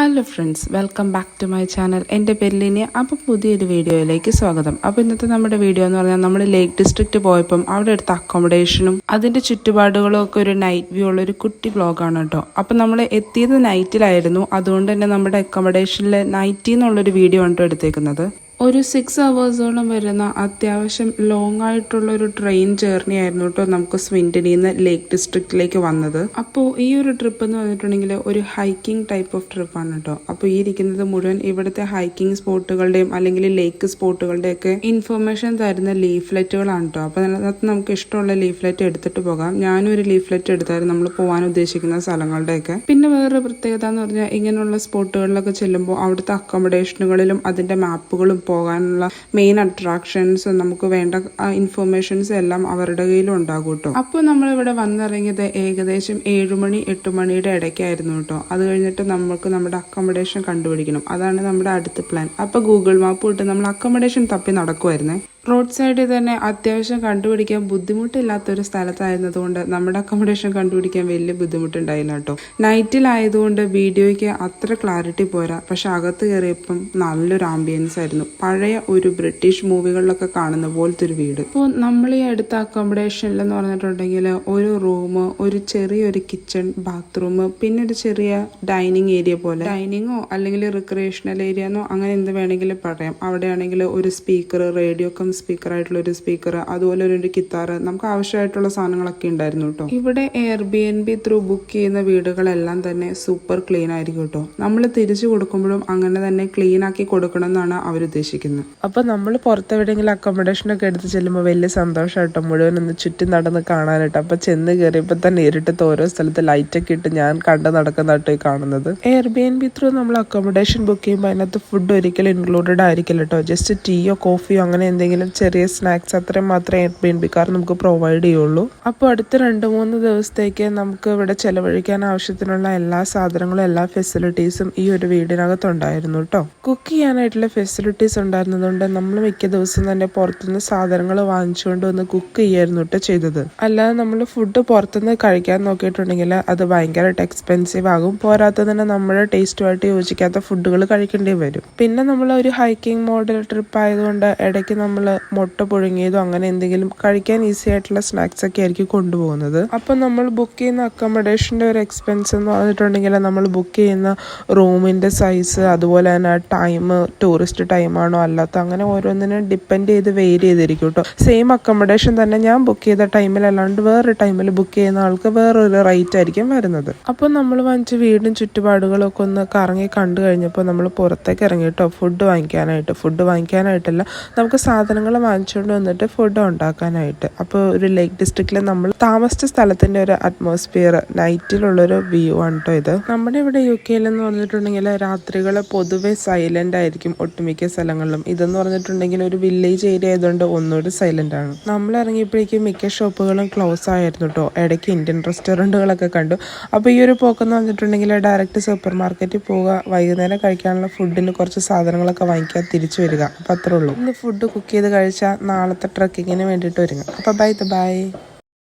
Hello friends welcome back to my channel എന്റെ പേരിലിനി അപ്പോൾ പുതിയൊരു വീഡിയോയിലേക്ക് സ്വാഗതം. അപ്പോൾ ഇന്നത്തെ നമ്മുടെ വീഡിയോ എന്ന് പറഞ്ഞാൽ നമ്മൾ ലേക്ക് ഡിസ്ട്രിക്റ്റ് പോയപ്പം അവിടെ എടുത്ത അക്കോമഡേഷനും അതിന്റെ ചുറ്റുപാടുകളും ഒക്കെ ഒരു നൈറ്റ് വ്യൂ ഉള്ള ഒരു കുട്ടി ബ്ലോഗാണ് കേട്ടോ. അപ്പോൾ നമ്മൾ എത്തിയത് നൈറ്റിലായിരുന്നു അതുകൊണ്ട് തന്നെ നമ്മുടെ അക്കോമഡേഷനിൽ നൈറ്റിൽ നിന്നുള്ളൊരു വീഡിയോ ആണ് എടുത്തേക്കുന്നത്. ഒരു സിക്സ് അവേഴ്സോളം വരുന്ന അത്യാവശ്യം ലോങ് ആയിട്ടുള്ള ഒരു ട്രെയിൻ ജേർണി ആയിരുന്നു കേട്ടോ നമുക്ക് സ്വിൻഡനിൽ നിന്ന് ലേക്ക് ഡിസ്ട്രിക്റ്റിലേക്ക് വന്നത്. അപ്പോൾ ഈ ഒരു ട്രിപ്പ് എന്ന് പറഞ്ഞിട്ടുണ്ടെങ്കിൽ ഒരു ഹൈക്കിംഗ് ടൈപ്പ് ഓഫ് ട്രിപ്പാണ് കേട്ടോ അപ്പോൾ ഈ ഇരിക്കുന്നത് മുഴുവൻ ഇവിടുത്തെ ഹൈക്കിംഗ് സ്പോട്ടുകളുടെയും അല്ലെങ്കിൽ ലേക്ക് സ്പോട്ടുകളുടെയൊക്കെ ഇൻഫർമേഷൻ തരുന്ന ലീഫ്ലെറ്റുകളാണ് കേട്ടോ അപ്പോൾ അതിനകത്ത് നമുക്ക് ഇഷ്ടമുള്ള ലീഫ്ലെറ്റ് എടുത്തിട്ട് പോകാം. ഞാനും ഒരു ലീഫ്ലെറ്റ് എടുത്തായിരുന്നു നമ്മൾ പോകാൻ ഉദ്ദേശിക്കുന്ന സ്ഥലങ്ങളുടെയൊക്കെ. പിന്നെ വേറൊരു പ്രത്യേകത എന്ന് പറഞ്ഞാൽ ഇങ്ങനെയുള്ള സ്പോട്ടുകളിലൊക്കെ ചെല്ലുമ്പോൾ അവിടുത്തെ അക്കോമഡേഷനുകളിലും അതിന്റെ മാപ്പുകളും പോകാനുള്ള മെയിൻ അട്രാക്ഷൻസ് നമുക്ക് വേണ്ട ഇൻഫർമേഷൻസ് എല്ലാം അവരുടെ കയ്യിലും ഉണ്ടാകും കേട്ടോ അപ്പോൾ നമ്മൾ ഇവിടെ വന്നിറങ്ങിയത് ഏകദേശം ഏഴുമണി എട്ട് മണിയുടെ ഇടയ്ക്കായിരുന്നു കേട്ടോ അത് കഴിഞ്ഞിട്ട് നമുക്ക് നമ്മുടെ അക്കോമഡേഷൻ കണ്ടുപിടിക്കണം. അതാണ് നമ്മുടെ അടുത്ത പ്ലാൻ അപ്പോൾ ഗൂഗിൾ മാപ്പ് ഇട്ട് നമ്മൾ അക്കോമഡേഷൻ തപ്പി നടക്കുമായിരുന്നേ റോഡ് സൈഡിൽ തന്നെ അത്യാവശ്യം കണ്ടുപിടിക്കാൻ ബുദ്ധിമുട്ടില്ലാത്തൊരു സ്ഥലത്തായിരുന്നതുകൊണ്ട് നമ്മുടെ അക്കോമഡേഷൻ കണ്ടുപിടിക്കാൻ വലിയ ബുദ്ധിമുട്ടുണ്ടായില്ല കേട്ടോ. നൈറ്റിലായതുകൊണ്ട് വീഡിയോയ്ക്ക് അത്ര ക്ലാരിറ്റി പോരാ. പക്ഷെ അകത്ത് കയറിയപ്പം നല്ലൊരു ആംബിയൻസ് ആയിരുന്നു. പഴയ ഒരു ബ്രിട്ടീഷ് മൂവികളിലൊക്കെ കാണുന്ന പോലത്തെ ഒരു വീട്. ഇപ്പോൾ നമ്മൾ ഈ അടുത്ത അക്കോമഡേഷനിൽ എന്ന് പറഞ്ഞിട്ടുണ്ടെങ്കിൽ ഒരു റൂം ഒരു ചെറിയൊരു കിച്ചൺ ബാത്റൂം പിന്നെ ഒരു ചെറിയ ഡൈനിങ് ഏരിയ പോലെ. ഡൈനിങ്ങോ അല്ലെങ്കിൽ റിക്രിയേഷണൽ ഏരിയ എന്നോ അങ്ങനെ എന്ത് വേണമെങ്കിലും പറയാം. അവിടെയാണെങ്കിൽ ഒരു സ്പീക്കർ റേഡിയോ കം സ്പീക്കർ ആയിട്ടുള്ള ഒരു സ്പീക്കർ അതുപോലെ ഒരു കിത്താർ നമുക്ക് ആവശ്യമായിട്ടുള്ള സാധനങ്ങളൊക്കെ ഉണ്ടായിരുന്നു കേട്ടോ. ഇവിടെ Airbnb through book ചെയ്യുന്ന വീടുകളെല്ലാം തന്നെ സൂപ്പർ ക്ലീൻ ആയിരിക്കും കേട്ടോ. നമ്മൾ തിരിച്ചു കൊടുക്കുമ്പോഴും അങ്ങനെ തന്നെ ക്ലീൻ ആക്കി കൊടുക്കണം എന്നാണ് അവർ ഉദ്ദേശിക്കുന്നത്. അപ്പൊ നമ്മൾ പുറത്തെവിടെയെങ്കിലും അക്കോമഡേഷൻ ഒക്കെ എടുത്ത് ചെല്ലുമ്പോൾ വലിയ സന്തോഷമായിട്ടോ മുഴുവൻ ഒന്ന് ചുറ്റും നടന്ന് കാണാനായിട്ട്. അപ്പൊ ചെന്ന് കയറിയപ്പോൾ തന്നെ ഇരുട്ടത്ത് ഓരോ സ്ഥലത്ത് ലൈറ്റ് ഒക്കെ ഇട്ട് ഞാൻ കണ്ട് നടക്കുന്നതായിട്ട് കാണുന്നത് Airbnb through നമ്മൾ അക്കോമഡേഷൻ ബുക്ക് ചെയ്യുമ്പോൾ അതിനകത്ത് ഫുഡ് ഒരിക്കലും ഇൻക്ലൂഡഡ് ആയിരിക്കില്ല കേട്ടോ. ജസ്റ്റ് ടീയോ കോഫിയോ അങ്ങനെ എന്തെങ്കിലും ചെറിയ സ്നാക്സ് അത്രയും മാത്രമേ എയർ ബി എൻ ബിക്കാർ നമുക്ക് പ്രൊവൈഡ് ചെയ്യുള്ളൂ. അപ്പോൾ അടുത്ത രണ്ട് മൂന്ന് ദിവസത്തേക്ക് നമുക്ക് ഇവിടെ ചെലവഴിക്കാൻ ആവശ്യത്തിനുള്ള എല്ലാ സാധനങ്ങളും എല്ലാ ഫെസിലിറ്റീസും ഈ ഒരു വീടിനകത്തുണ്ടായിരുന്നു കേട്ടോ കുക്ക് ചെയ്യാനായിട്ടുള്ള ഫെസിലിറ്റീസ് ഉണ്ടായിരുന്നതുകൊണ്ട് നമ്മൾ മിക്ക ദിവസം തന്നെ പുറത്തുനിന്ന് സാധനങ്ങൾ വാങ്ങിച്ചുകൊണ്ട് വന്ന് കുക്ക് ചെയ്യായിരുന്നു കേട്ടോ ചെയ്തത്. അല്ലാതെ നമ്മൾ ഫുഡ് പുറത്തുനിന്ന് കഴിക്കാൻ നോക്കിയിട്ടുണ്ടെങ്കിൽ അത് ഭയങ്കരമായിട്ട് എക്സ്പെൻസീവ് ആകും. പോരാത്തതിന് നമ്മുടെ ടേസ്റ്റുമായിട്ട് യോജിക്കാത്ത ഫുഡുകൾ കഴിക്കേണ്ടി വരും. പിന്നെ നമ്മൾ ഒരു ഹൈക്കിംഗ് മോഡൽ ട്രിപ്പ് ആയതുകൊണ്ട് ഇടയ്ക്ക് നമ്മൾ മുട്ട പുഴുങ്ങിയതോ അങ്ങനെ എന്തെങ്കിലും കഴിക്കാൻ ഈസി ആയിട്ടുള്ള സ്നാക്സ് ഒക്കെ ആയിരിക്കും കൊണ്ടുപോകുന്നത്. അപ്പം നമ്മൾ ബുക്ക് ചെയ്യുന്ന അക്കോമഡേഷന്റെ ഒരു എക്സ്പെൻസ് എന്ന് പറഞ്ഞിട്ടുണ്ടെങ്കിൽ നമ്മൾ ബുക്ക് ചെയ്യുന്ന റൂമിന്റെ സൈസ് അതുപോലെ തന്നെ ടൈം ടൂറിസ്റ്റ് ടൈമാണോ അല്ലാത്ത അങ്ങനെ ഓരോന്നിനും ഡിപ്പെൻഡ് ചെയ്ത് വെയിറ്റ് ചെയ്തിരിക്കും കേട്ടോ സെയിം അക്കോമഡേഷൻ തന്നെ ഞാൻ ബുക്ക് ചെയ്ത ടൈമിൽ അല്ലാണ്ട് വേറൊരു ടൈമിൽ ബുക്ക് ചെയ്യുന്ന ആൾക്ക് വേറൊരു റേറ്റ് ആയിരിക്കും വരുന്നത്. അപ്പോൾ നമ്മൾ വാങ്ങിച്ച വീടും ചുറ്റുപാടുകളൊക്കെ ഒന്ന് കറങ്ങി കണ്ടു കഴിഞ്ഞപ്പോൾ നമ്മൾ പുറത്തേക്ക് ഇറങ്ങി കേട്ടോ ഫുഡ് വാങ്ങിക്കാനായിട്ട് ഫുഡ് വാങ്ങിക്കാനായിട്ടല്ല നമുക്ക് സാധനങ്ങൾ വാങ്ങിച്ചുകൊണ്ട് വന്നിട്ട് ഫുഡ് ഉണ്ടാക്കാനായിട്ട്. അപ്പോൾ ഒരു ലേക്ക് ഡിസ്ട്രിക്റ്റിൽ നമ്മൾ താമസിച്ച സ്ഥലത്തിന്റെ ഒരു അറ്റ്മോസ്ഫിയർ നൈറ്റിലുള്ളൊരു വ്യൂ ആണ് കേട്ടോ ഇത്. നമ്മുടെ ഇവിടെ യു കെയിൽ എന്ന് പറഞ്ഞിട്ടുണ്ടെങ്കിൽ രാത്രികൾ പൊതുവെ സൈലന്റ് ആയിരിക്കും ഒട്ടുമിക്ക സ്ഥലങ്ങളിലും. ഇതെന്ന് പറഞ്ഞിട്ടുണ്ടെങ്കിൽ ഒരു വില്ലേജ് ഏരിയ ആയതുകൊണ്ട് ഒന്നുകൂടി സൈലന്റ് ആണ്. നമ്മൾ ഇറങ്ങിയപ്പോഴേക്കും മിക്ക ഷോപ്പുകളും ക്ലോസ് ആയിരുന്നു കേട്ടോ ഇടയ്ക്ക് ഇന്ത്യൻ റെസ്റ്റോറന്റുകളൊക്കെ കണ്ടു. അപ്പോൾ ഈ ഒരു പോക്കെന്ന് പറഞ്ഞിട്ടുണ്ടെങ്കിൽ ഡയറക്റ്റ് സൂപ്പർ മാർക്കറ്റിൽ പോവുക വൈകുന്നേരം കഴിക്കാനുള്ള ഫുഡിന് കുറച്ച് സാധനങ്ങളൊക്കെ വാങ്ങിക്കുക തിരിച്ചു വരിക. അപ്പോൾ അത്രേ ഉള്ളൂ. ഇന്ന് ഫുഡ് കുക്ക് ചെയ്ത് കഴിച്ചാൽ നാളത്തെ ട്രക്കിങ്ങിന് വേണ്ടിയിട്ട് ഒരുങ്ങും. അപ്പോൾ ബൈ ദ ബൈ.